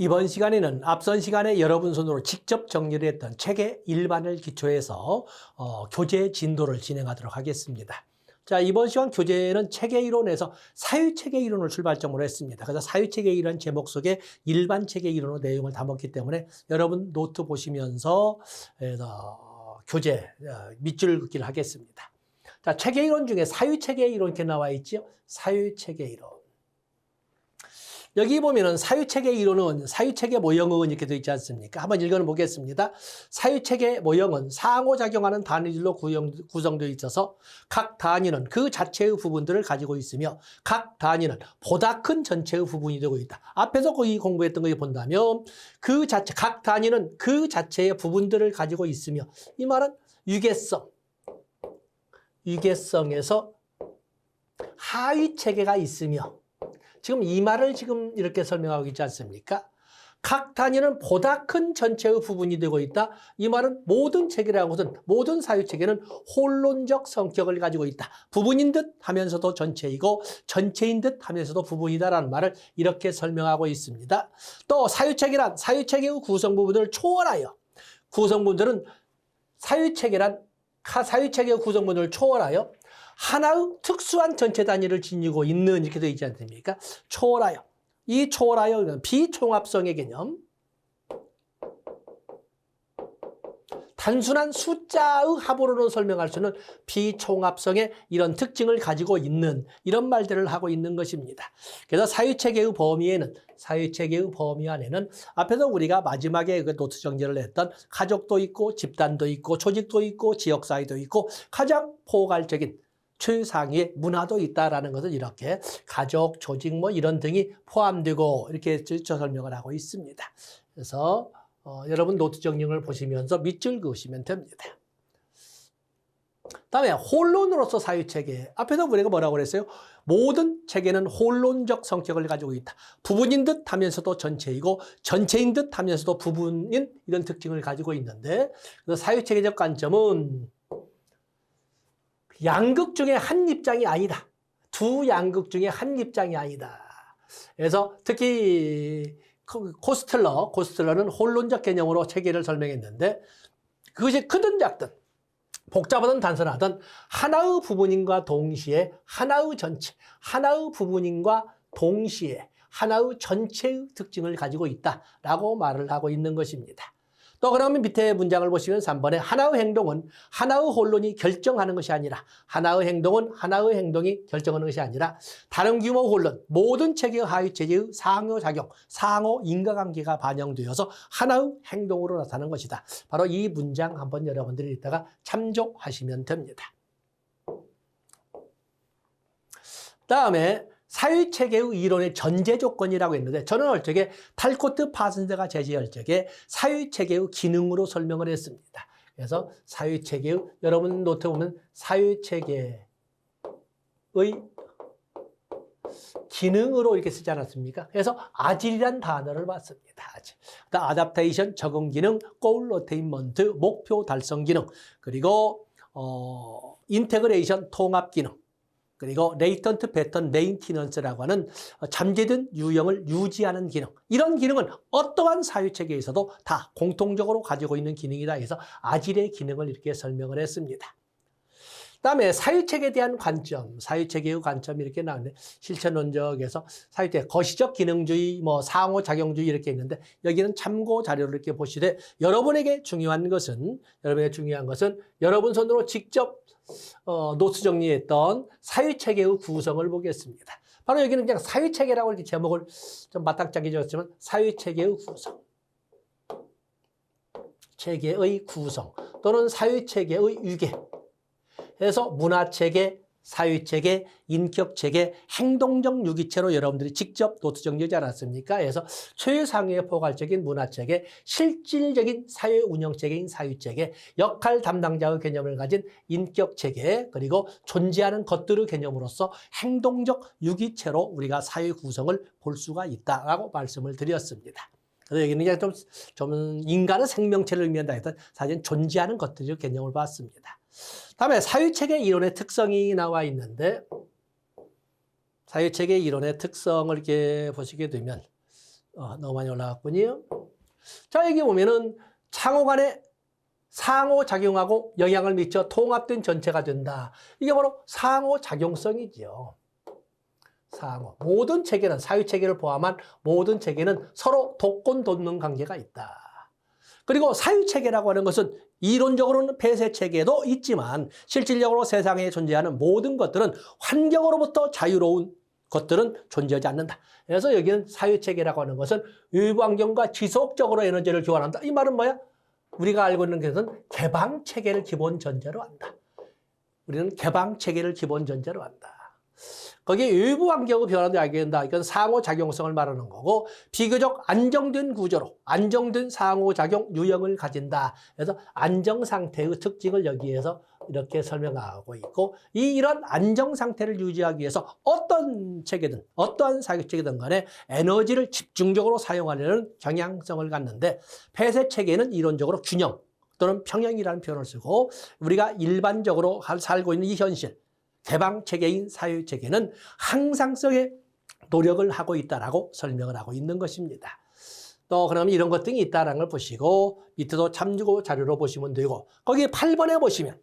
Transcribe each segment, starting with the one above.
이번 시간에는 앞선 시간에 여러분 손으로 직접 정리를 했던 책의 일반을 기초해서 어, 교재 진도를 진행하도록 하겠습니다. 자, 이번 시간 교재는 책의 이론에서 사유책의 이론을 출발점으로 했습니다. 그래서 사유책의 이론 제목 속에 일반 책의 이론의 내용을 담았기 때문에 여러분 노트 보시면서 어, 교재 어, 밑줄 긋기를 하겠습니다. 자, 책의 이론 중에 사유책의 이론 이렇게 나와 있죠. 사유책의 이론. 여기 보면은 사유책의 이론은 사유책의 모형은 이렇게 되어 있지 않습니까? 한번 읽어 보겠습니다. 사유책의 모형은 상호작용하는 단위들로 구성되어 있어서 각 단위는 그 자체의 부분들을 가지고 있으며 각 단위는 보다 큰 전체의 부분이 되고 있다. 앞에서 거의 공부했던 거 본다면 그 자체, 각 단위는 그 자체의 부분들을 가지고 있으며 이 말은 유계성, 유계성에서 하위 체계가 있으며 지금 이 말을 지금 이렇게 설명하고 있지 않습니까? 각 단위는 보다 큰 전체의 부분이 되고 있다. 이 말은 모든 체계라는 것은 모든 사유 체계는 홀론적 성격을 가지고 있다. 부분인 듯 하면서도 전체이고 전체인 듯 하면서도 부분이다라는 말을 이렇게 설명하고 있습니다. 또 사유 체계란 사유 체계의 구성 부분을 초월하여 구성 부분들은 사유 체계란 사유 체계의 구성 부분을 초월하여 하나의 특수한 전체 단위를 지니고 있는 이렇게 되어 있지 않습니까? 초월하여. 이 초월하여는 비총합성의 개념. 단순한 숫자의 합으로는 설명할 수는 비총합성의 이런 특징을 가지고 있는 이런 말들을 하고 있는 것입니다. 그래서 사유체계의 범위에는 사유체계의 범위 안에는 앞에서 우리가 마지막에 그 노트 정리를 했던 가족도 있고 집단도 있고 조직도 있고 지역사회도 있고 가장 포괄적인 최상위의 문화도 있다라는 것을 이렇게 가족, 조직 뭐 이런 등이 포함되고 이렇게 저 설명을 하고 있습니다. 그래서 어, 여러분 노트 정리를 보시면서 밑줄 그으시면 됩니다. 다음에 혼론으로서 사유체계. 앞에서 우리가 뭐라고 그랬어요? 모든 체계는 혼론적 성격을 가지고 있다. 부분인 듯 하면서도 전체이고 전체인 듯 하면서도 부분인 이런 특징을 가지고 있는데 그래서 사유체계적 관점은 양극 중에 한 입장이 아니다. 두 양극 중에 한 입장이 아니다. 그래서 특히 코스틀러, 코스틀러는 혼론적 개념으로 체계를 설명했는데 그것이 크든 작든 복잡하든 단순하든 하나의 부분인과 동시에 하나의 전체, 하나의 부분인과 동시에 하나의 전체의 특징을 가지고 있다라고 말을 하고 있는 것입니다. 또 그러면 밑에 문장을 보시면 3번에 하나의 행동은 하나의 혼론이 결정하는 것이 아니라 하나의 행동은 하나의 행동이 결정하는 것이 아니라 다른 규모 혼론, 모든 체계의 하위 체계의 상호 작용, 상호 인과관계가 반영되어서 하나의 행동으로 나타나는 것이다. 바로 이 문장 한번 여러분들이 이따가 참조하시면 됩니다. 다음에 사유체계의 이론의 전제 조건이라고 했는데 저는 얼적에 탈코트 파슨드가 제시할 적에 사유체계의 기능으로 설명을 했습니다. 그래서 사유체계의 여러분 노트 보면 사유체계의 기능으로 이렇게 쓰지 않았습니까? 그래서 아질이란 단어를 봤습니다. 아질. 아답테이션 적응 기능, 골 어테인먼트 목표 달성 기능, 그리고 어 인테그레이션 통합 기능, 그리고 레이턴트 패턴 메인티넌스라고 하는 잠재된 유형을 유지하는 기능. 이런 기능은 어떠한 사유체계에서도 다 공통적으로 가지고 있는 기능이다 해서 아질의 기능을 이렇게 설명을 했습니다. 다음에 사유체계에 대한 관점, 사유체계의 관점이 이렇게 나오는데 실천론적에서 사유체 거시적 기능주의, 뭐 상호작용주의 이렇게 있는데 여기는 참고 자료를 이렇게 보시되 여러분에게 중요한 것은 여러분에게 중요한 것은 여러분 손으로 직접 어, 노트 정리했던 사유체계의 구성을 보겠습니다. 바로 여기는 그냥 사유체계라고 이렇게 제목을 좀 맞닥뜨게 줬지만 사유체계의 구성. 체계의 구성 또는 사유체계의 유계. 해서 문화체계, 사유체계, 인격체계, 행동적 유기체로 여러분들이 직접 노트 정리하지 않았습니까? 그래서 최상위의 포괄적인 문화체계, 실질적인 사회 운영체계인 사유체계, 역할 담당자의 개념을 가진 인격체계, 그리고 존재하는 것들의 개념으로서 행동적 유기체로 우리가 사회 구성을 볼 수가 있다라고 말씀을 드렸습니다. 그래서 여기는 그냥 좀, 좀 인간의 생명체를 의미한다 했던 사실 존재하는 것들의 개념을 봤습니다. 다음에 사유체계 이론의 특성이 나와 있는데 사유체계 이론의 특성을 이렇게 보시게 되면 어, 너무 많이 올라갔군요. 자, 여기 보면은 상호 간에 상호작용하고 영향을 미쳐 통합된 전체가 된다. 이게 바로 상호작용성이지요. 상호. 모든 체계는, 사유체계를 포함한 모든 체계는 서로 돕곤 돕는 관계가 있다. 그리고 사유체계라고 하는 것은 이론적으로는 폐쇄 체계도 있지만 실질적으로 세상에 존재하는 모든 것들은 환경으로부터 자유로운 것들은 존재하지 않는다. 그래서 여기는 사유 체계라고 하는 것은 외부 환경과 지속적으로 에너지를 교환한다. 이 말은 뭐야? 우리가 알고 있는 것은 개방 체계를 기본 전제로 한다. 우리는 개방 체계를 기본 전제로 한다. 거기에 외부 환경의 변화도 알게 된다. 이건 상호작용성을 말하는 거고 비교적 안정된 구조로 안정된 상호작용 유형을 가진다. 그래서 안정 상태의 특징을 여기에서 이렇게 설명하고 있고 이 이런 안정 상태를 유지하기 위해서 어떤 체계든 어떠한 사격 체계든 간에 에너지를 집중적으로 사용하려는 경향성을 갖는데 폐쇄 체계는 이론적으로 균형 또는 평형이라는 표현을 쓰고 우리가 일반적으로 살고 있는 이 현실 개방 체계인 사유 체계는 항상성의 노력을 하고 있다라고 설명을 하고 있는 것입니다. 또 그러면 이런 것 등이 있다라는 걸 보시고 밑에도 참고 자료로 보시면 되고 거기 8번에 보시면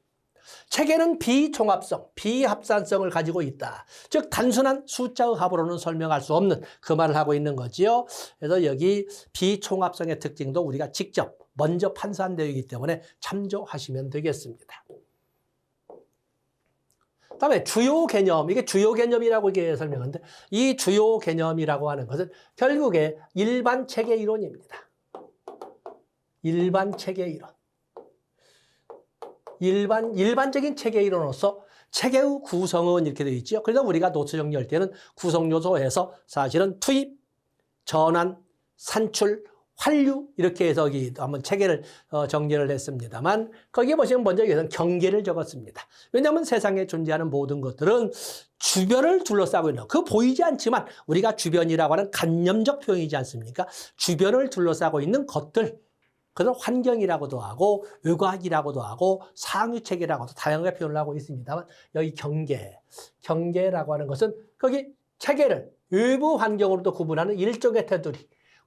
체계는 비종합성, 비합산성을 가지고 있다. 즉 단순한 숫자의 합으로는 설명할 수 없는 그 말을 하고 있는 거지요. 그래서 여기 비총합성의 특징도 우리가 직접 먼저 판사한 내용이기 때문에 참조하시면 되겠습니다. 그다음에 주요 개념 이게 주요 개념이라고 이게 설명하는데 이 주요 개념이라고 하는 것은 결국에 일반 체계 이론입니다. 일반 체계 이론. 일반 일반적인 체계 이론으로서 체계의 구성은 이렇게 되어 있죠. 그래서 우리가 노트 정리할 때는 구성 요소에서 사실은 투입, 전환, 산출, 환류 이렇게 해서 한번 체계를 어, 정리를 했습니다만 거기에 보시면 먼저 여기서는 경계를 적었습니다. 왜냐하면 세상에 존재하는 모든 것들은 주변을 둘러싸고 있는 그 보이지 않지만 우리가 주변이라고 하는 간념적 표현이지 않습니까? 주변을 둘러싸고 있는 것들 그것을 환경이라고도 하고 외곽이라고도 하고 상유체계라고도 다양하게 표현을 하고 있습니다만 여기 경계, 경계라고 하는 것은 거기 체계를 외부 환경으로도 구분하는 일종의 테두리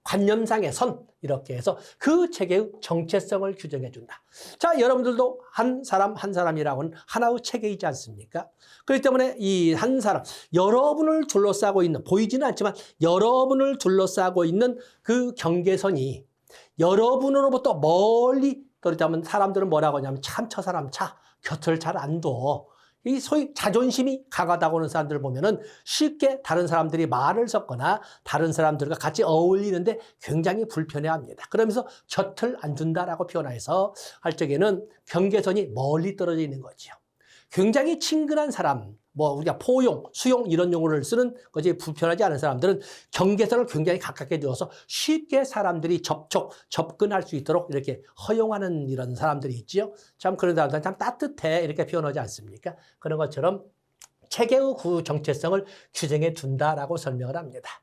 관념상의 선 이렇게 해서 그 체계의 정체성을 규정해 준다. 자, 여러분들도 한 사람 한 사람이라고는 하나의 체계이지 않습니까? 그렇기 때문에 이 한 사람 여러분을 둘러싸고 있는 보이지는 않지만 여러분을 둘러싸고 있는 그 경계선이 여러분으로부터 멀리 그렇다면 사람들은 뭐라고 하냐면 참 저 사람 차 곁을 잘 안 둬. 이 소위 자존심이 강하다고 하는 사람들을 보면은 쉽게 다른 사람들이 말을 섞거나 다른 사람들과 같이 어울리는데 굉장히 불편해합니다. 그러면서 곁을 안 준다라고 표현해서 할 적에는 경계선이 멀리 떨어져 있는 거죠. 굉장히 친근한 사람, 뭐 우리가 포용, 수용 이런 용어를 쓰는 것이 불편하지 않은 사람들은 경계선을 굉장히 가깝게 두어서 쉽게 사람들이 접촉, 접근할 수 있도록 이렇게 허용하는 이런 사람들이 있지요. 참 그런 사람들은 참 따뜻해 이렇게 표현하지 않습니까? 그런 것처럼 체계의 구 정체성을 규정해 둔다라고 설명을 합니다.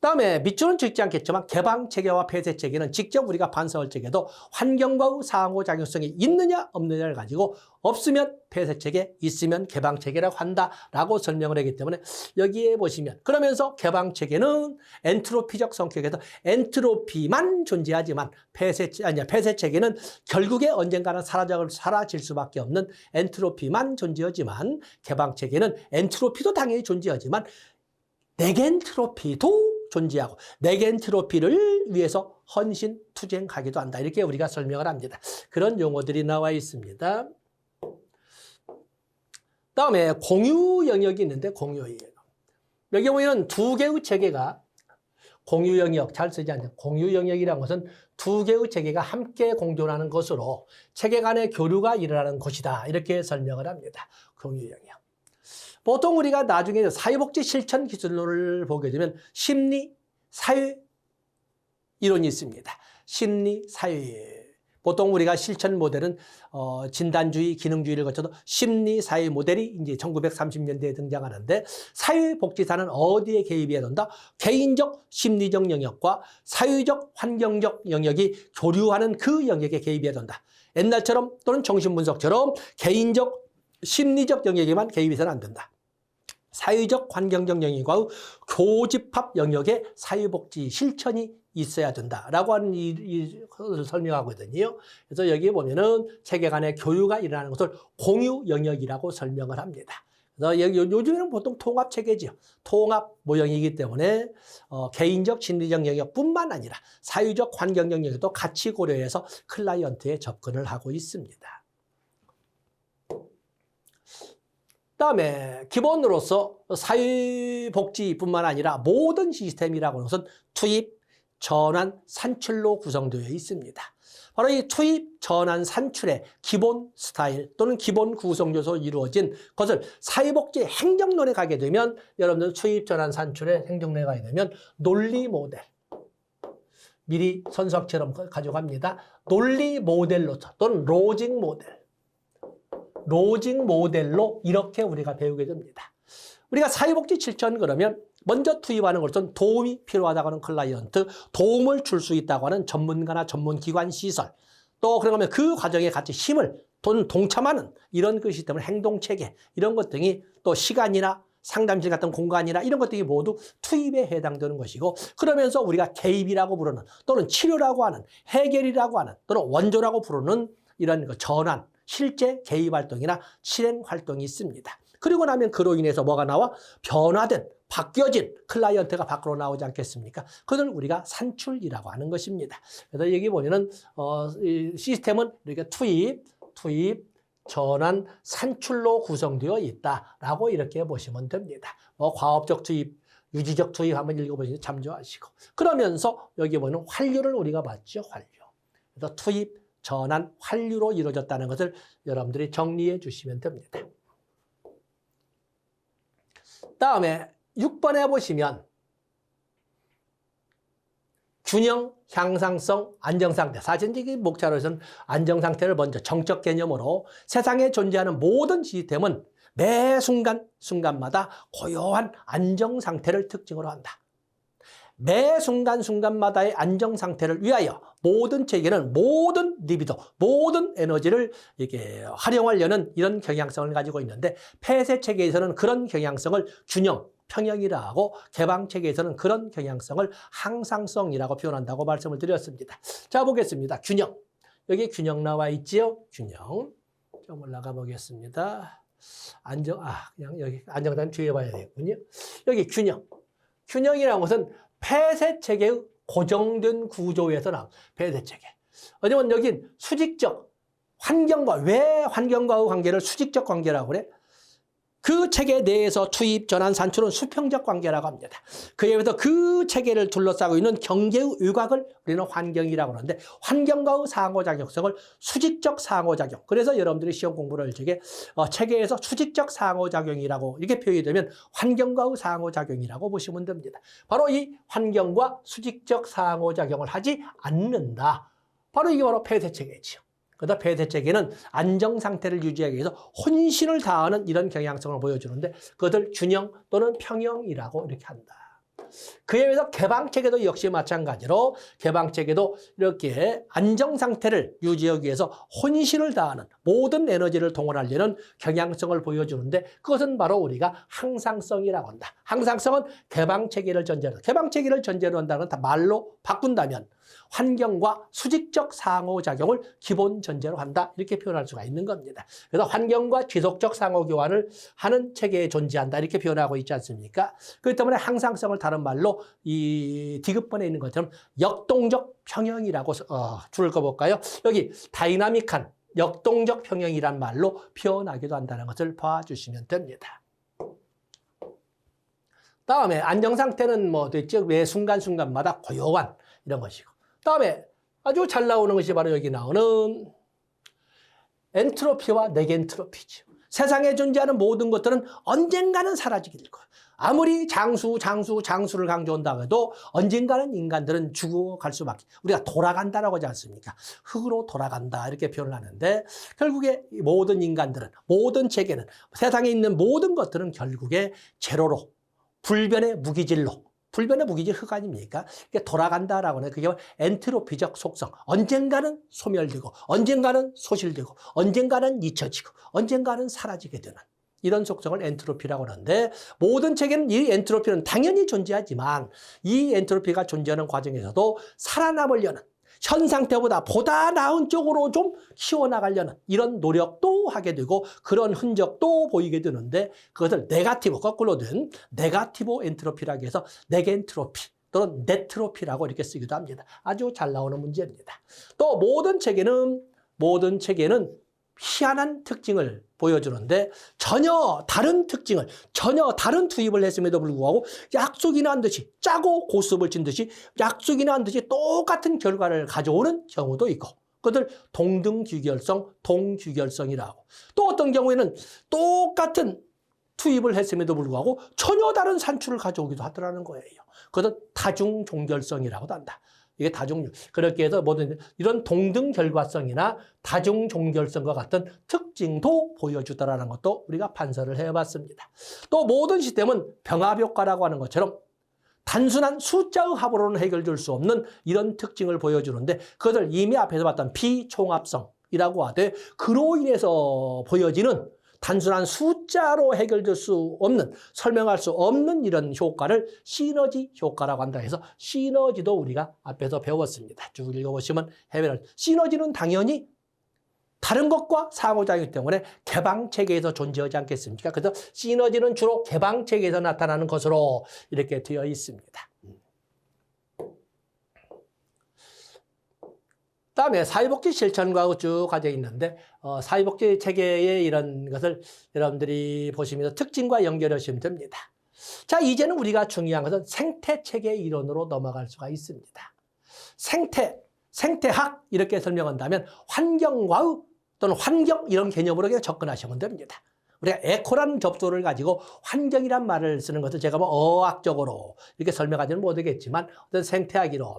다음에 밑줄은 찍지 않겠지만 개방 체계와 폐쇄 체계는 직접 우리가 반성할 적에도 환경과의 상호작용성이 있느냐 없느냐를 가지고 없으면 폐쇄 체계, 있으면 개방 체계라고 한다라고 설명을 하기 때문에 여기에 보시면 그러면서 개방 체계는 엔트로피적 성격에서 엔트로피만 존재하지만 폐쇄 아니야 폐쇄 체계는 결국에 언젠가는 사라져 사라질 수밖에 없는 엔트로피만 존재하지만 개방 체계는 엔트로피도 당연히 존재하지만 네겐트로피도 존재하고 네겐트로피를 위해서 헌신 투쟁하기도 한다. 이렇게 우리가 설명을 합니다. 그런 용어들이 나와 있습니다. 다음에 공유 영역이 있는데 공유 영역. 여기 보면 두 개의 체계가 공유 영역 잘 쓰지 않죠. 공유 영역이라는 것은 두 개의 체계가 함께 공존하는 것으로 체계 간의 교류가 일어나는 곳이다. 이렇게 설명을 합니다. 공유 영역. 보통 우리가 나중에 사회복지 실천 기술론을 보게 되면 심리, 사회 이론이 있습니다. 심리, 사회. 보통 우리가 실천 모델은 어, 진단주의, 기능주의를 거쳐도 심리, 사회 모델이 이제 1930년대에 등장하는데 사회복지사는 어디에 개입해야 된다? 개인적, 심리적 영역과 사회적, 환경적 영역이 교류하는 그 영역에 개입해야 된다. 옛날처럼 또는 정신분석처럼 개인적, 심리적 영역에만 개입해서는 안 된다. 사회적 환경적 영역과 교집합 영역의 사회복지 실천이 있어야 된다라고 하는 이, 이 것을 설명하거든요. 그래서 여기 보면은 체계 간의 교류가 일어나는 것을 공유 영역이라고 설명을 합니다. 그래서 여기 요- 요즘에는 보통 통합 체계죠. 통합 모형이기 때문에 어, 개인적 심리적 영역뿐만 아니라 사회적 환경적 영역도 같이 고려해서 클라이언트에 접근을 하고 있습니다. 그 다음에 기본으로서 사회복지뿐만 아니라 모든 시스템이라고 하는 것은 투입, 전환, 산출로 구성되어 있습니다. 바로 이 투입, 전환, 산출의 기본 스타일 또는 기본 구성 요소로 이루어진 것을 사회복지 행정론에 가게 되면 여러분들 투입, 전환, 산출의 행정론에 가게 되면 논리 모델 미리 선수학처럼 가져갑니다. 논리 모델로 또는 로직 모델 로직 모델로 이렇게 우리가 배우게 됩니다. 우리가 사회복지 실천 그러면 먼저 투입하는 것은 도움이 필요하다고 하는 클라이언트, 도움을 줄 수 있다고 하는 전문가나 전문기관 시설, 또 그러면 그 과정에 같이 힘을 돈 동참하는 이런 그 시스템을 행동체계 이런 것 등이 또 시간이나 상담실 같은 공간이나 이런 것들이 모두 투입에 해당되는 것이고 그러면서 우리가 개입이라고 부르는 또는 치료라고 하는 해결이라고 하는 또는 원조라고 부르는 이런 그 전환 실제 개입 활동이나 실행 활동이 있습니다. 그리고 나면 그로 인해서 뭐가 나와? 변화된, 바뀌어진 클라이언트가 밖으로 나오지 않겠습니까? 그걸 우리가 산출이라고 하는 것입니다. 그래서 여기 보면은, 어, 이 시스템은 이렇게 투입, 투입, 전환, 산출로 구성되어 있다라고 이렇게 보시면 됩니다. 뭐 과업적 투입, 유지적 투입 한번 읽어보시면 참조하시고. 그러면서 여기 보면 환류를 우리가 봤죠, 환류. 그래서 투입, 전환, 환류로 이루어졌다는 것을 여러분들이 정리해 주시면 됩니다. 다음에 6번에 보시면 균형, 향상성, 안정상태. 사실 이 목차로서는 안정상태를 먼저 정적 개념으로 세상에 존재하는 모든 시스템은 매 순간, 순간마다 고요한 안정상태를 특징으로 한다. 매 순간순간마다의 안정상태를 위하여 모든 체계는 모든 리비도, 모든 에너지를 이렇게 활용하려는 이런 경향성을 가지고 있는데 폐쇄 체계에서는 그런 경향성을 균형, 평형이라 하고 개방 체계에서는 그런 경향성을 항상성이라고 표현한다고 말씀을 드렸습니다. 자, 보겠습니다. 균형. 여기 균형 나와 있지요? 균형. 좀 올라가 보겠습니다. 안정, 아, 그냥 여기 안정단 뒤에 봐야 되겠군요. 여기 균형. 균형이라는 것은 폐쇄 체계의 고정된 구조에서 나온 폐쇄 체계. 왜냐면 여긴 수직적 환경과 왜 환경과의 관계를 수직적 관계라고 그래? 그 체계 내에서 투입, 전환, 산출은 수평적 관계라고 합니다. 그에 비해서 그 체계를 둘러싸고 있는 경계의 외곽을 우리는 환경이라고 하는데 환경과의 상호작용성을 수직적 상호작용. 그래서 여러분들이 시험 공부를 할 적에 어, 체계에서 수직적 상호작용이라고 이렇게 표현이 되면 환경과의 상호작용이라고 보시면 됩니다. 바로 이 환경과 수직적 상호작용을 하지 않는다. 바로 이게 바로 폐쇄체계지요. 그다 폐쇄체계는 안정 상태를 유지하기 위해서 혼신을 다하는 이런 경향성을 보여주는데 그것을 균형 또는 평형이라고 이렇게 한다. 그에 비해서 개방체계도 역시 마찬가지로 개방체계도 이렇게 안정 상태를 유지하기 위해서 혼신을 다하는 모든 에너지를 동원하려는 경향성을 보여주는데 그것은 바로 우리가 항상성이라고 한다. 항상성은 개방체계를 전제로 개방체계를 전제로 한다는 말로 바꾼다면 환경과 수직적 상호작용을 기본 전제로 한다. 이렇게 표현할 수가 있는 겁니다. 그래서 환경과 지속적 상호교환을 하는 체계에 존재한다. 이렇게 표현하고 있지 않습니까? 그렇기 때문에 항상성을 다른 말로 이 디귿번에 있는 것처럼 역동적 평형이라고 어, 줄을 꺼볼까요? 여기 다이나믹한 역동적 평형이란 말로 표현하기도 한다는 것을 봐주시면 됩니다. 다음에 안정상태는 뭐 됐죠? 매 순간순간마다 고요한 이런 것이고. 다음에 아주 잘 나오는 것이 바로 여기 나오는 엔트로피와 네겐트로피죠. 세상에 존재하는 모든 것들은 언젠가는 사라지게 될 거예요. 아무리 장수, 장수, 장수를 강조한다고 해도 언젠가는 인간들은 죽어갈 수밖에. 우리가 돌아간다라고 하지 않습니까? 흙으로 돌아간다 이렇게 표현을 하는데 결국에 이 모든 인간들은 모든 체계는 세상에 있는 모든 것들은 결국에 제로로 불변의 무기질로 불변의 무기질 흙 아닙니까? 이게 돌아간다라고 하는 그게 엔트로피적 속성. 언젠가는 소멸되고, 언젠가는 소실되고, 언젠가는 잊혀지고, 언젠가는 사라지게 되는 이런 속성을 엔트로피라고 하는데 모든 체계는 이 엔트로피는 당연히 존재하지만 이 엔트로피가 존재하는 과정에서도 살아남으려는 현 상태보다 보다 나은 쪽으로 좀 키워나가려는 이런 노력도 하게 되고 그런 흔적도 보이게 되는데 그것을 네가티브 거꾸로 된 네가티브 엔트로피라고 해서 네겐트로피 또는 네트로피라고 이렇게 쓰기도 합니다. 아주 잘 나오는 문제입니다. 또 모든 체계는 모든 체계는 희한한 특징을 보여주는데 전혀 다른 특징을 전혀 다른 투입을 했음에도 불구하고 약속이나 한 듯이 짜고 고습을 친 듯이 약속이나 한 듯이 똑같은 결과를 가져오는 경우도 있고 그것을 동등규결성, 동규결성이라고 또 어떤 경우에는 똑같은 투입을 했음에도 불구하고 전혀 다른 산출을 가져오기도 하더라는 거예요. 그것은 다중종결성이라고도 한다. 이게 다중 그렇게 해서 모든 이런 동등 결과성이나 다중 종결성과 같은 특징도 보여주더라는 것도 우리가 판서를 해봤습니다. 또 모든 시스템은 병합 효과라고 하는 것처럼 단순한 숫자의 합으로는 해결될 수 없는 이런 특징을 보여주는데 그것을 이미 앞에서 봤던 비총합성이라고 하되 그로 인해서 보여지는 단순한 숫자로 해결될 수 없는 설명할 수 없는 이런 효과를 시너지 효과라고 한다 해서 시너지도 우리가 앞에서 배웠습니다. 쭉 읽어보시면 해변을 시너지는 당연히 다른 것과 상호작용 때문에 개방 체계에서 존재하지 않겠습니까? 그래서 시너지는 주로 개방 체계에서 나타나는 것으로 이렇게 되어 있습니다. 다음에 사회복지 실천과 쭉 가져 있는데 어, 사회복지 체계의 이런 것을 여러분들이 보시면서 특징과 연결하시면 됩니다. 자 이제는 우리가 중요한 것은 생태 체계 이론으로 넘어갈 수가 있습니다. 생태, 생태학 이렇게 설명한다면 환경과의 또는 환경 이런 개념으로 그냥 접근하시면 됩니다. 우리가 에코라는 접소를 가지고 환경이란 말을 쓰는 것을 제가 뭐 어학적으로 이렇게 설명하지는 못하겠지만 어떤 생태학 이론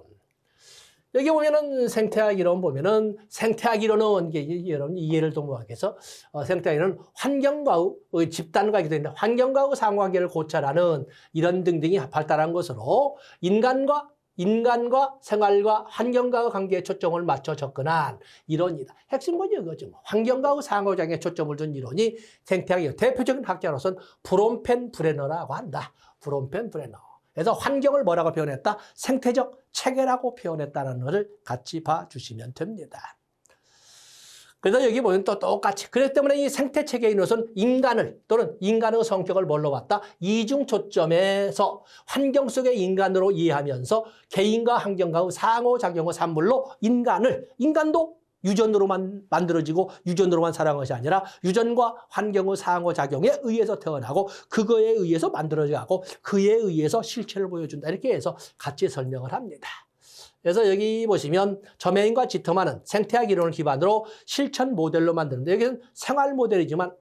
여기 보면은 생태학 이론 보면은 생태학 이론은 여러분 이해를 도모하기 위해서 어, 생태학 이론은 환경과의 어, 집단과 기도 있는데 환경과 의 상관계를 고찰하는 이런 등등이 발달한 것으로 인간과 인간과 생활과 환경과의 관계에 초점을 맞춰 접근한 이론이다. 핵심 뭐죠? 이거죠. 뭐. 환경과의 상호작용에 초점을 둔 이론이 생태학의 대표적인 학자로서는 브롬펜 브레너라고 한다. 브롬펜 브레너. 그래서 환경을 뭐라고 표현했다? 생태적 체계라고 표현했다는 것을 같이 봐주시면 됩니다. 그래서 여기 보면 또 똑같이 그렇기 때문에 이 생태 체계인 것은 인간을 또는 인간의 성격을 뭘로 봤다? 이중 초점에서 환경 속의 인간으로 이해하면서 개인과 환경과의 상호작용의 산물로 인간을 인간도 유전으로만 만들어지고 유전으로만 살아간 것이 아니라 유전과 환경의 상호작용에 의해서 태어나고 그거에 의해서 만들어져가고 그에 의해서 실체를 보여준다 이렇게 해서 같이 설명을 합니다. 그래서 여기 보시면 저메인과 지터만은 생태학 이론을 기반으로 실천 모델로 만드는데 여기는 생활 모델이지만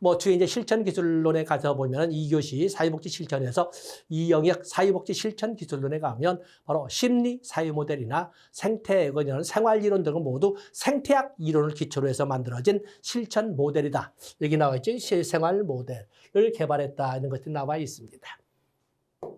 뭐 뒤에 이제 실천 기술론에 가서 보면은 2교시 사회복지 실천에서 이 영역 사회복지 실천 기술론에 가면 바로 심리 사회 모델이나 생태 이런 생활 이론 등은 모두 생태학 이론을 기초로 해서 만들어진 실천 모델이다. 여기 나와 있죠. 실생활 모델을 개발했다 이런 것들이 나와 있습니다. 그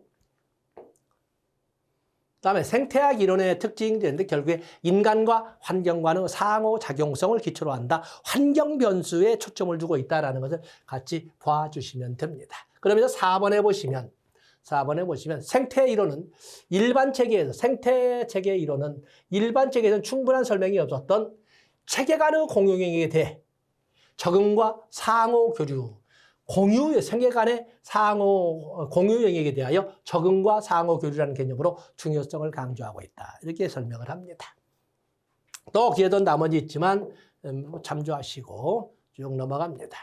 다음에 생태학 이론의 특징이 되는데 결국에 인간과 환경과는 상호작용성을 기초로 한다. 환경 변수에 초점을 두고 있다는 것을 같이 봐주시면 됩니다. 그러면서 4번에 보시면 4번에 보시면 생태 이론은 일반 체계에서 생태 체계 이론은 일반 체계에서는 충분한 설명이 없었던 체계 간의 공용행위에 대해 적응과 상호 교류 공유, 생계 간의 상호, 공유 영역에 대하여 적응과 상호 교류라는 개념으로 중요성을 강조하고 있다. 이렇게 설명을 합니다. 또 기회도 나머지 있지만 음, 참조하시고 쭉 넘어갑니다.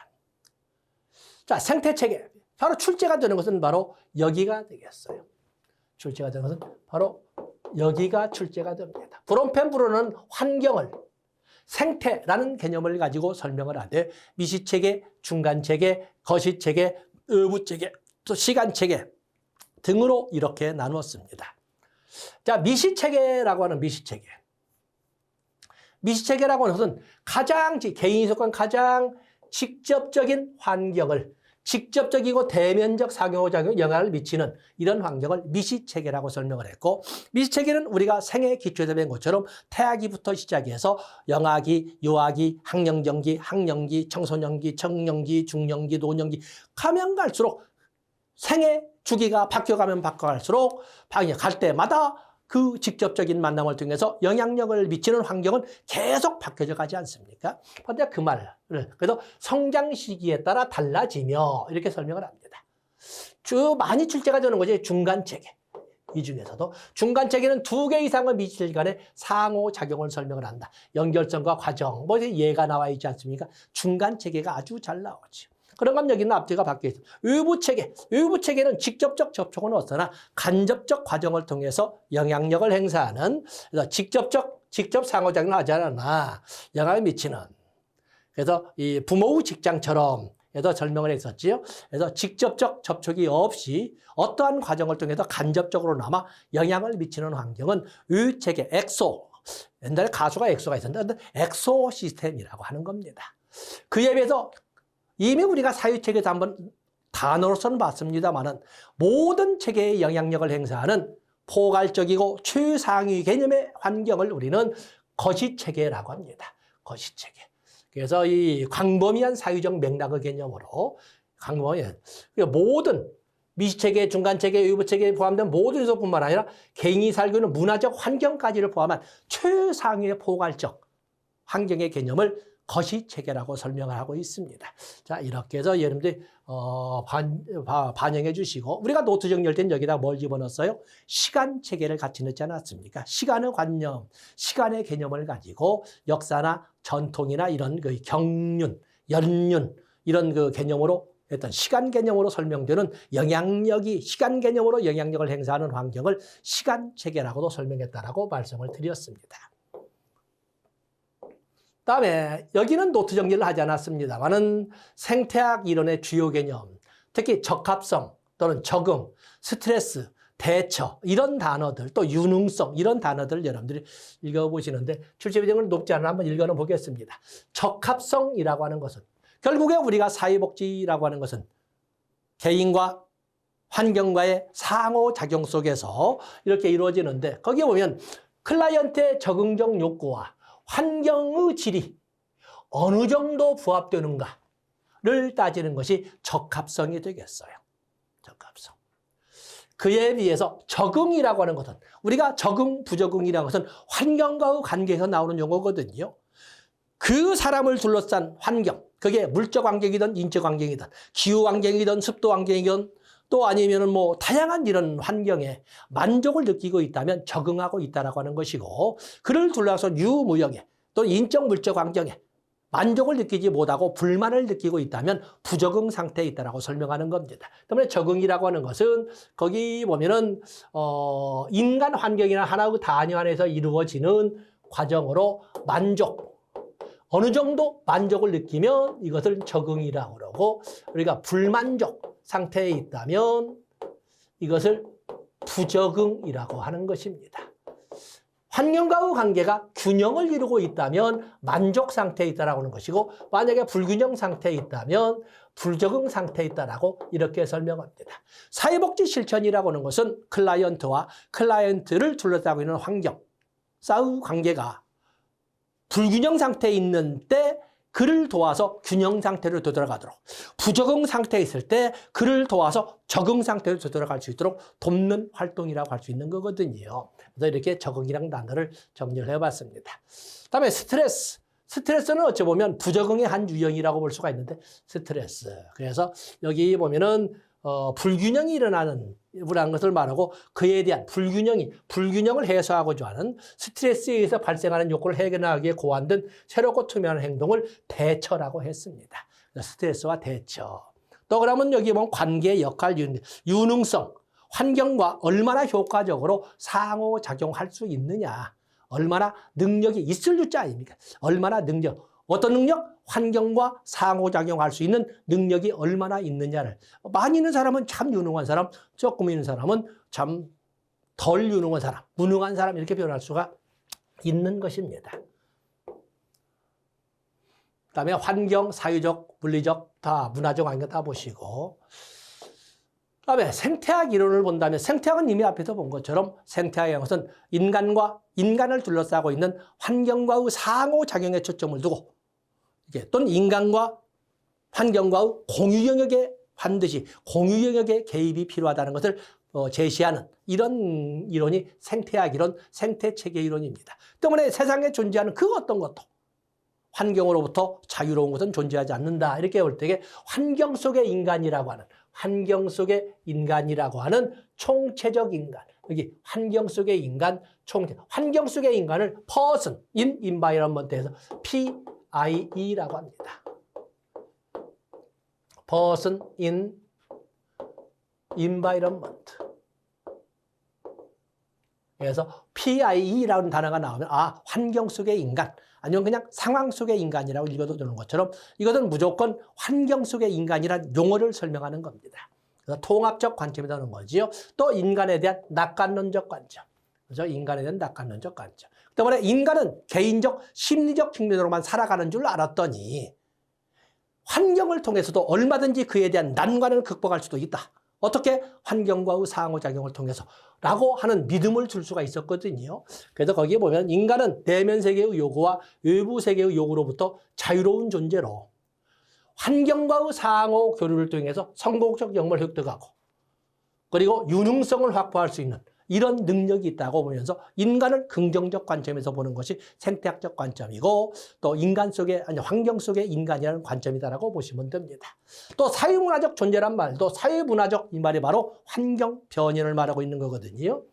자, 생태 체계. 바로 출제가 되는 것은 바로 여기가 되겠어요. 출제가 되는 것은 바로 여기가 출제가 됩니다. 브롬펜브로는 환경을 생태라는 개념을 가지고 설명을 하되 미시체계, 중간체계, 거시체계, 의부체계, 또 시간체계 등으로 이렇게 나누었습니다. 자, 미시체계라고 하는 미시체계. 미시체계라고 하는 것은 가장 개인이 속한 가장 직접적인 환경을 직접적이고 대면적 상호작용에 영향을 미치는 이런 환경을 미시체계라고 설명을 했고 미시체계는 우리가 생애 기초에서 배운 것처럼 태아기부터 시작해서 영아기, 유아기, 학령정기, 학령기, 청소년기, 청년기, 중년기, 노년기 가면 갈수록 생애 주기가 바뀌어가면 바꿔갈수록 갈 때마다 그 직접적인 만남을 통해서 영향력을 미치는 환경은 계속 바뀌어져 가지 않습니까? 그런데 그 말을 그래서 성장 시기에 따라 달라지며 이렇게 설명을 합니다. 주 많이 출제가 되는 거지 중간 체계. 이 중에서도 중간 체계는 두 개 이상의 미칠 간의 상호 작용을 설명을 한다. 연결성과 과정, 뭐 예가 나와 있지 않습니까? 중간 체계가 아주 잘 나오죠. 그런가 여기는 앞뒤가 바뀌어 있습니다. 외부 체계, 외부 체계는 직접적 접촉은 없으나 간접적 과정을 통해서 영향력을 행사하는 그래서 직접적 직접 상호작용을 하지 않아 영향을 미치는 그래서 이 부모의 직장처럼 에서 설명을 했었지요. 그래서 직접적 접촉이 없이 어떠한 과정을 통해서 간접적으로 남아 영향을 미치는 환경은 의체계 엑소 옛날에 가수가 엑소가 있었는데 엑소 시스템이라고 하는 겁니다. 그에 비해서 이미 우리가 사유체계에서 한번 단어로서는 봤습니다만은 모든 체계에 영향력을 행사하는 포괄적이고 최상위 개념의 환경을 우리는 거시체계라고 합니다. 거시체계. 그래서 이 광범위한 사유적 맥락의 개념으로 광범위한 그러니까 모든 미시체계, 중간체계, 외부체계에 포함된 모든 요소뿐만 아니라 개인이 살고 있는 문화적 환경까지를 포함한 최상위의 포괄적 환경의 개념을 거시체계라고 설명을 하고 있습니다. 자, 이렇게 해서 여러분들 어, 반, 반영해 주시고 우리가 노트 정리할 땐 여기다 뭘 집어넣었어요? 시간 체계를 같이 넣지 않았습니까? 시간의 관념, 시간의 개념을 가지고 역사나 전통이나 이런 그 경륜, 연륜 이런 그 개념으로 어떤 시간 개념으로 설명되는 영향력이 시간 개념으로 영향력을 행사하는 환경을 시간 체계라고도 설명했다라고 말씀을 드렸습니다. 다음에 여기는 노트 정리를 하지 않았습니다만은 생태학 이론의 주요 개념, 특히 적합성 또는 적응, 스트레스, 대처 이런 단어들 또 유능성 이런 단어들 여러분들이 읽어보시는데 출제 비중은 높지 않아 한번 읽어는 보겠습니다. 적합성이라고 하는 것은 결국에 우리가 사회복지라고 하는 것은 개인과 환경과의 상호작용 속에서 이렇게 이루어지는데 거기에 보면 클라이언트의 적응적 욕구와 환경의 질이 어느 정도 부합되는가를 따지는 것이 적합성이 되겠어요. 적합성. 그에 비해서 적응이라고 하는 것은 우리가 적응, 부적응이라는 것은 환경과의 관계에서 나오는 용어거든요. 그 사람을 둘러싼 환경, 그게 물적 환경이든 인적 환경이든 기후 환경이든 습도 환경이든 또 아니면은 뭐 다양한 이런 환경에 만족을 느끼고 있다면 적응하고 있다라고 하는 것이고 그를 둘러서 유무역에 또 인적 물적 환경에 만족을 느끼지 못하고 불만을 느끼고 있다면 부적응 상태에 있다라고 설명하는 겁니다. 때문에 적응이라고 하는 것은 거기 보면은 어 인간 환경이나 하나의 단위 안에서 이루어지는 과정으로 만족 어느 정도 만족을 느끼면 이것을 적응이라고 그러고 우리가 불만족 상태에 있다면 이것을 부적응이라고 하는 것입니다. 환경과의 관계가 균형을 이루고 있다면 만족 상태에 있다라고 하는 것이고 만약에 불균형 상태에 있다면 불적응 상태에 있다라고 이렇게 설명합니다. 사회복지 실천이라고 하는 것은 클라이언트와 클라이언트를 둘러싸고 있는 환경, 싸우 관계가 불균형 상태에 있는 때 그를 도와서 균형 상태로 되돌아가도록 부적응 상태에 있을 때 그를 도와서 적응 상태로 되돌아갈 수 있도록 돕는 활동이라고 할 수 있는 거거든요. 그래서 이렇게 적응이라는 단어를 정리를 해봤습니다. 다음에 스트레스. 스트레스는 어찌 보면 부적응의 한 유형이라고 볼 수가 있는데 스트레스. 그래서 여기 보면은 어, 불균형이 일어나는 이라는 것을 말하고 그에 대한 불균형이 불균형을 해소하고자 하는 스트레스에 의해서 발생하는 욕구를 해결하기 위해 고안된 새롭고 투명한 행동을 대처라고 했습니다. 스트레스와 대처. 또 그러면 여기 보면 관계 역할 유능성 환경과 얼마나 효과적으로 상호작용할 수 있느냐 얼마나 능력이 있을 유자 아닙니까? 얼마나 능력 어떤 능력? 환경과 상호작용할 수 있는 능력이 얼마나 있느냐를 많이 있는 사람은 참 유능한 사람, 조금 있는 사람은 참 덜 유능한 사람, 무능한 사람 이렇게 변할 수가 있는 것입니다. 그 다음에 환경, 사회적, 물리적, 다 문화적 환경 다 보시고 그 다음에 생태학 이론을 본다면 생태학은 이미 앞에서 본 것처럼 생태학의 것은 인간과 인간을 둘러싸고 있는 환경과의 상호작용에 초점을 두고 또는 인간과 환경과의 공유 영역에 반드시 공유 영역의 개입이 필요하다는 것을 어, 제시하는 이런 이론이 생태학 이론, 생태체계 이론입니다. 때문에 세상에 존재하는 그 어떤 것도 환경으로부터 자유로운 것은 존재하지 않는다. 이렇게 볼 때에 환경 속의 인간이라고 하는 환경 속의 인간이라고 하는 총체적 인간. 여기 환경 속의 인간, 총체. 환경 속의 인간을 person in environment에서 PIE라고 합니다. person in environment. 그래서 PIE라는 단어가 나오면 아 환경 속의 인간 아니면 그냥 상황 속의 인간이라고 읽어도 되는 것처럼 이것은 무조건 환경 속의 인간이란 용어를 설명하는 겁니다. 통합적 관점이 되는 거지요. 또 인간에 대한 낙관론적 관점. 그죠? 인간에 대한 낙관론적 관점. 때문에 인간은 개인적 심리적 측면으로만 살아가는 줄 알았더니 환경을 통해서도 얼마든지 그에 대한 난관을 극복할 수도 있다. 어떻게 환경과의 상호작용을 통해서 라고 하는 믿음을 줄 수가 있었거든요. 그래서 거기에 보면 인간은 내면 세계의 요구와 외부 세계의 요구로부터 자유로운 존재로 환경과의 상호 교류를 통해서 성공적 영을 획득하고 그리고 유능성을 확보할 수 있는 이런 능력이 있다고 보면서 인간을 긍정적 관점에서 보는 것이 생태학적 관점이고 또 인간 속에 아니 환경 속의 인간이라는 관점이다라고 보시면 됩니다. 또 사회문화적 존재란 말도 사회문화적 이 말이 바로 환경 변연을 말하고 있는 거거든요.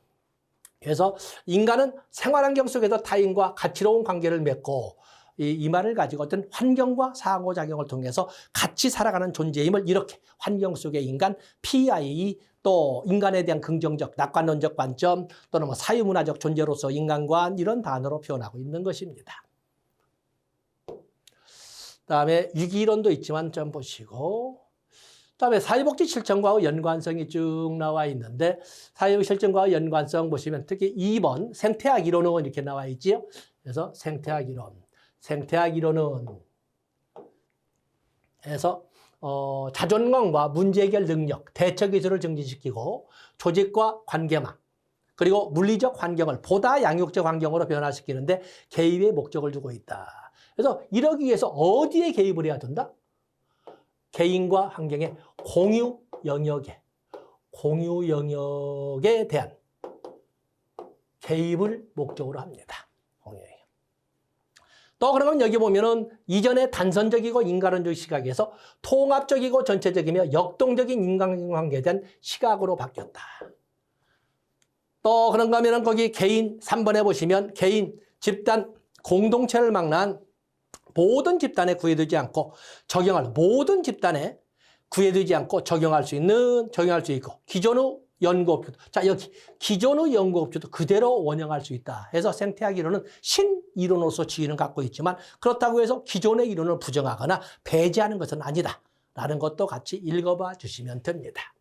그래서 인간은 생활 환경 속에서 타인과 가치로운 관계를 맺고 이, 이 말을 가지고 어떤 환경과 상호작용을 통해서 같이 살아가는 존재임을 이렇게 환경 속의 인간 PIE 또 인간에 대한 긍정적 낙관론적 관점 또는 뭐 사회문화적 존재로서 인간관 이런 단어로 표현하고 있는 것입니다. 다음에 위기론도 있지만 좀 보시고 다음에 사회복지 실천과의 연관성이 쭉 나와 있는데 사회복지 실천과의 연관성 보시면 특히 2번 생태학 이론은 이렇게 나와 있지요. 그래서 생태학 이론, 생태학 이론은 해서 어, 자존감과 문제 해결 능력, 대처 기술을 증진시키고 조직과 관계망, 그리고 물리적 환경을 보다 양육적 환경으로 변화시키는데 개입의 목적을 두고 있다. 그래서 이러기 위해서 어디에 개입을 해야 된다? 개인과 환경의 공유 영역에, 공유 영역에 대한 개입을 목적으로 합니다. 공유 영역. 또 그러면 여기 보면은 이전에 단선적이고 인간론적 시각에서 통합적이고 전체적이며 역동적인 인간관계에 대한 시각으로 바뀌었다. 또 그런가 하면은 거기 개인 3번에 보시면 개인, 집단, 공동체를 망라한 모든 집단에 구애되지 않고 적용할 모든 집단에 구애되지 않고 적용할 수 있는 적용할 수 있고 기존의 연구업주도. 자 여기 기존의 연구업주도 그대로 원형할 수 있다. 해서 생태학 이론은 신이론으로서 지위는 갖고 있지만 그렇다고 해서 기존의 이론을 부정하거나 배제하는 것은 아니다. 라는 것도 같이 읽어봐 주시면 됩니다.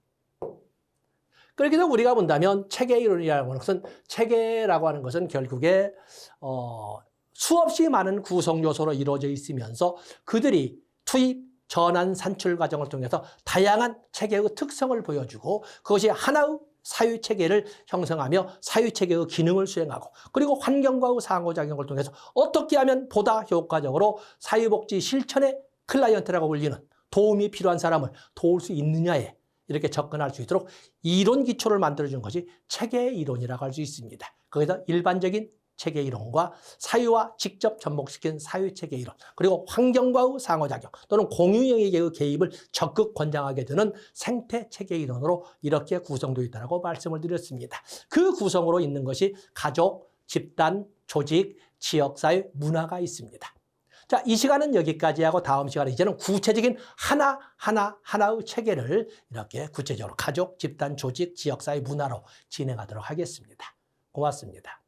그렇게 해서 우리가 본다면 체계 이론이라고 하는 것은 체계라고 하는 것은 결국에 어, 수없이 많은 구성 요소로 이루어져 있으면서 그들이 투입 전환 산출 과정을 통해서 다양한 체계의 특성을 보여주고 그것이 하나의 사유 체계를 형성하며 사유 체계의 기능을 수행하고 그리고 환경과의 상호작용을 통해서 어떻게 하면 보다 효과적으로 사유복지 실천의 클라이언트라고 불리는 도움이 필요한 사람을 도울 수 있느냐에 이렇게 접근할 수 있도록 이론 기초를 만들어준 것이 체계 이론이라고 할 수 있습니다. 거기서 일반적인 체계 이론과 사유와 직접 접목시킨 사유 체계 이론 그리고 환경과의 상호작용 또는 공유 영역의 개입을 적극 권장하게 되는 생태 체계 이론으로 이렇게 구성되어 있다고 말씀을 드렸습니다. 그 구성으로 있는 것이 가족, 집단, 조직, 지역사회, 문화가 있습니다. 자, 이 시간은 여기까지 하고 다음 시간에 이제는 구체적인 하나, 하나, 하나의 체계를 이렇게 구체적으로 가족, 집단, 조직, 지역사회, 문화로 진행하도록 하겠습니다. 고맙습니다.